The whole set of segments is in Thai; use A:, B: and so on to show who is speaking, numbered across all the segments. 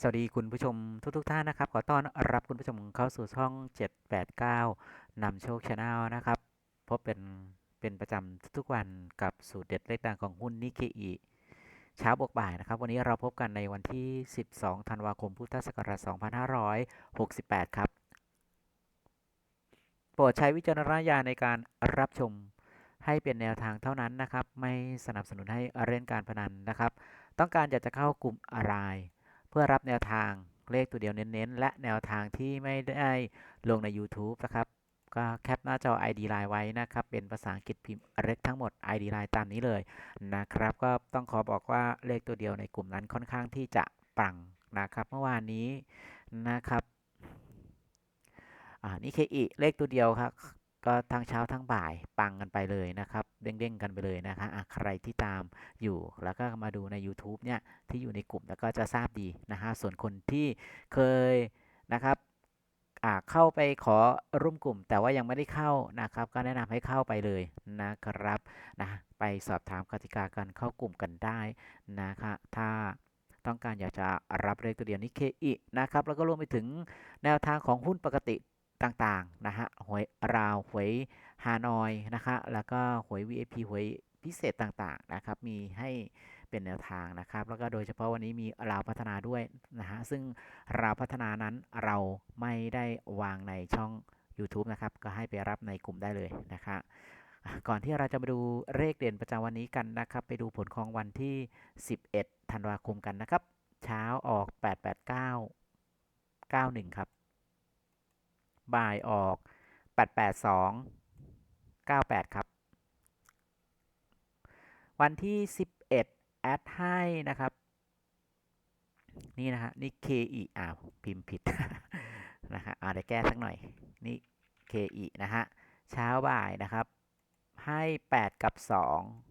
A: สวัสดีคุณผู้ชมทุกๆทท่านนะครับ ขอต้อนรับคุณผู้ชมเข้าสู่ช่อง 789นำโชคชาแนลนะครับ พบเป็นเป็นประจำทุกๆวันกับสูตรเด็ดเลขดังของหุ้นนิเคอีเช้าบวกบ่ายนะครับ วันนี้เราพบกันในวันที่ 12 ธันวาคมพุทธศักราช2568 ครับ โปรดใช้วิจารณญาณในการรับชมให้เป็นแนวทางเท่านั้นนะครับ ไม่สนับสนุนให้เล่นการพนันนะครับ ต้องการอยากจะเข้ากลุ่มอะไร เพื่อรับแนวทางเลขตัวเดียวเน้นๆ และแนวทางที่ไม่ได้ลงใน YouTube นะครับ ก็แคปหน้าจอ ID Line ไว้นะครับ เป็นภาษาอังกฤษพิมพ์เล็กทั้งหมด ID Line ตามนี้เลยนะครับ ก็ต้องขอบอกว่าเลขตัวเดียวในกลุ่มนั้นค่อนข้างที่จะปังนะครับ เมื่อวานนี้นะครับอ่านี่เคอีเลขตัวเดียวครับ ก็ทั้งเช้าทั้งบ่ายปังกันไปเลยนะครับ เด้งๆกันไปเลยนะคะะใครที่ตามอยู่แล้วก็มาดูใน YouTube เนี่ยที่อยู่ในกลุ่มแล้วก็จะทราบดีนะฮะส่วนคนที่เคยนะครับเข้าไปขอร่วมกลุ่ม แต่ว่ายังไม่ได้เข้านะครับ ก็แนะนำให้เข้าไปเลยนะครับนะไปสอบถามกติกาการเข้ากลุ่มกันได้นะคะถ้าต้องการอยากจะรับเลขตัวเดียวนี้เคอีนะครับแล้วก็รวมไปถึงแนวทางของหุ้นปกติ ต่างๆนะฮะหวยราวหวยฮานอยนะคะแล้วก็หวย VIP หวยพิเศษต่างๆนะครับมีให้เป็นแนวทางนะครับ แล้วก็โดยเฉพาะวันนี้มีราวพัฒนาด้วยนะฮะซึ่งราวพัฒนานั้นเราไม่ได้วางในช่อง YouTube นะครับก็ให้ไปรับในกลุ่มได้เลยนะคะก่อนที่เราจะมาดูเลขเด่นประจำวันนี้กันนะครับ ไปดูผลของวันที่ 11 ธันวาคมกันนะครับ เช้าออก 889 91 ครับ บ่ายออก 882 98 ครับ วันที่ 11 แอดให้นะครับ นี่นะฮะ นี่ KE อ่าพิมพ์ผิด นะฮะอ่าเดี๋ยวแก้สักหน่อย นี่ KE นะฮะ เช้าบ่ายนะครับ ให้ 8 กับ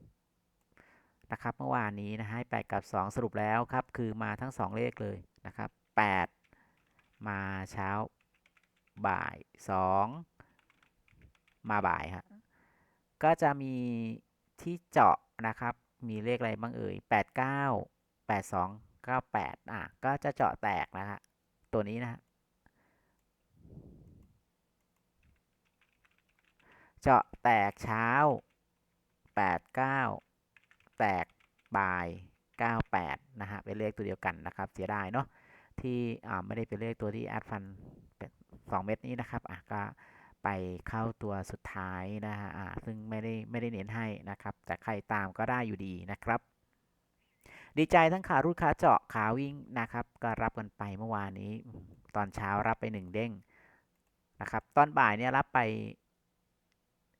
A: 2นะครับเมื่อวานนี้นะให้ 8 กับ 2 สรุปแล้วครับ คือมาทั้ง 2 เลขเลยนะครับ 8 มาเช้า บ่าย2มาบ่ายฮะก็จะมีที่เจาะนะครับ มีเลขอะไรบ้างเอ่ย89 82 98อะก็จะเจาะแตกนะฮะตัวนี้นะฮะเจาะแตกเช้า 89 แตกบ่าย 98 นะฮะ เป็นเลขตัวเดียวกันนะครับ เสียดายเนาะที่ไม่ได้เป็นเลขตัวที่แอดฟัน 2 เม็ดนี้นะครับอะก็ไปเข้าตัวสุดท้ายนะฮะอ่าซึ่งไม่ได้ไม่ได้เน้นให้นะครับ แต่ใครตามก็ได้อยู่ดีนะครับ ดีใจทั้งขารูดขาเจาะขาวิ่งนะครับ ก็รับกันไปเมื่อวานนี้ ตอนเช้ารับไป 1 เด้งนะครับ ตอนบ่ายเนี่ยรับไป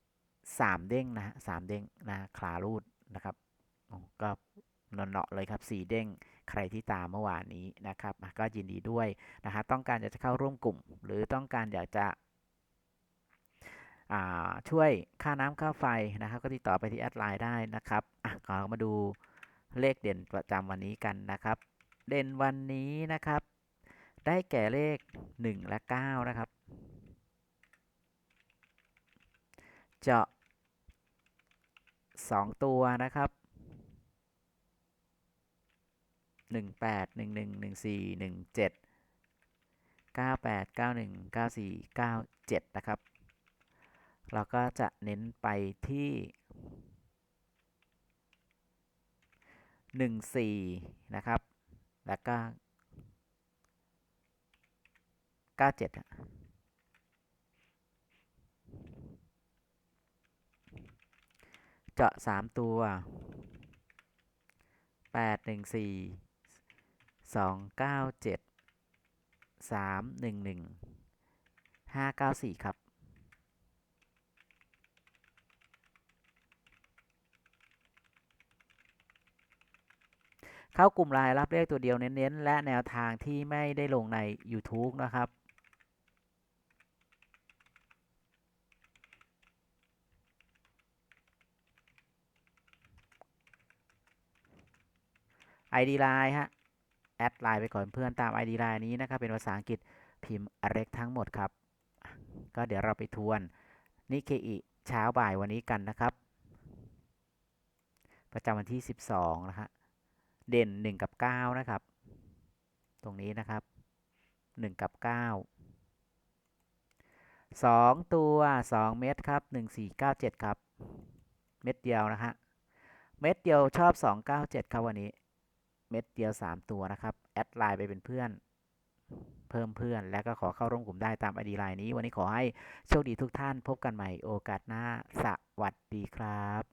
A: 3 เด้งนะฮะสเด้งนะขารูดนะครับก็นอนเนาะเลยครับ 4 เด้ง ใครที่ตามเมื่อวานนี้นะครับก็ยินดีด้วยนะฮะต้องการอยากจะเข้าร่วมกลุ่ม หรือต้องการอยากจะช่วยค่าน้ำค่าไฟนะครับ ก็ติดต่อไปที่แอดไลน์ได้นะครับอะเรามาดูเลขเด่นประจำวันนี้กันนะครับ เด่นวันนี้นะครับ ได้แก่เลข 1 และ 9 นะครับ เจาะ 2 ตัวนะครับ 18 11 14 17 98 91 94 97 นะครับ เราก็จะเน้นไปที่หนึ่งสี่นะครับ แล้วก็เก้าเจ็ดเจาะสามตัวแปดหนึ่ง สองเก้าเจ็ดสามหนึ่งหนึ่งห้าเก้าสี่ครับ เข้ากลุ่มไลน์รับเลขตัวเดียวเน้นๆ และแนวทางที่ไม่ได้ลงใน YouTube นะครับ ID ไลน์ฮะ แอดไลน์ไปก่อนเพื่อนตาม ID ไลน์นี้นะครับ เป็นภาษาอังกฤษพิมพ์เล็กทั้งหมดครับ ก็เดี๋ยวเราไปทวนนิเคอิเช้าบ่ายวันนี้กันนะครับ ประจำวันที่ 12 นะฮะเด่น 1 กับ 9 นะครับ ตรงนี้นะครับ 1 กับ 9 2 ตัว 2 เม็ดครับ 1497 ครับ เม็ดเดียวนะฮะเม็ดเดียวชอบ 297 ครับวันนี้ เม็ดเดียว 3 ตัวนะครับแอดไลน์ไปเป็นเพื่อนเพิ่มเพื่อน แล้วก็ขอเข้าร่วมกลุ่มได้ตามไอดีไลน์นี้ วันนี้ขอให้โชคดีทุกท่านพบกันใหม่โอกาสหน้า สวัสดีครับ